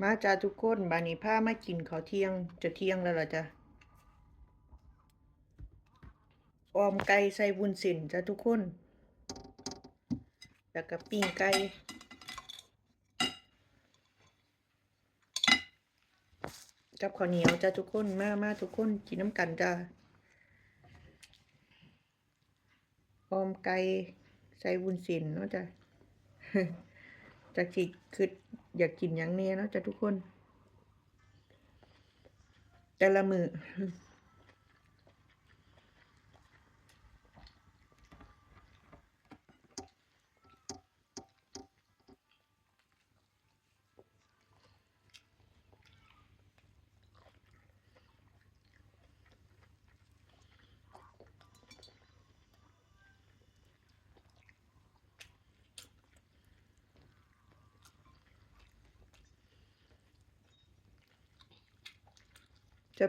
มาจ้าทุกคนบานี้พามากินข้าเที่ยงจะเที่ยงแล้วล่ะจ้ะออมไก่ใส่วุ้นเส้นจ้ะทุกคน แล้วก็ปิ้งไก่กับข้าวเหนียวจ้ะทุกคนมามาทุกคนกินน้ำกันจ้ะออมไก่ใส่วุ้นเส้นเนาะจ้ะ จากที่คืออยากกินอย่างเนี้ยเนาะจ้ะทุกคน แต่ละมือ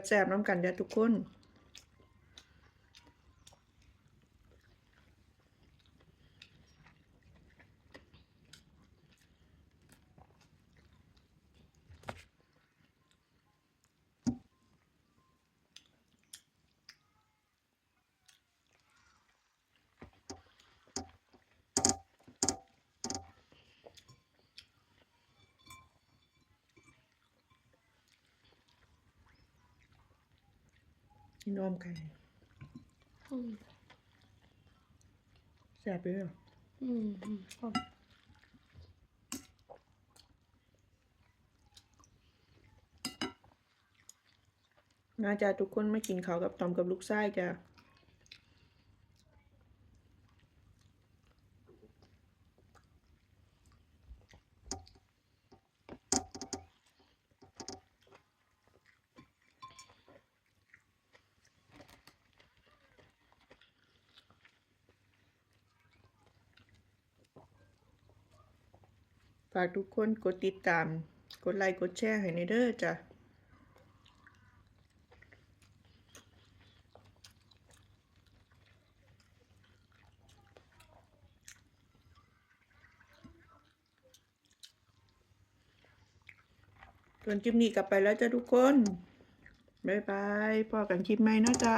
แซ่บๆน้ำกันเด้อทุกคน กินออมไก่อืมแซ่บไปเลยอืมอืมอืมน่าจะทุกคนไม่กินข้าวกับตอมกับลูกไส้จ้ะ ฝากทุกคนกดติดตาม กดไลค์ กดแชร์ให้ในเด้อจ้ะส่วนคลิปนี้กลับไปแล้วจ้ะทุกคน บ๊ายบาย พอกันคลิปใหม่นะจ้า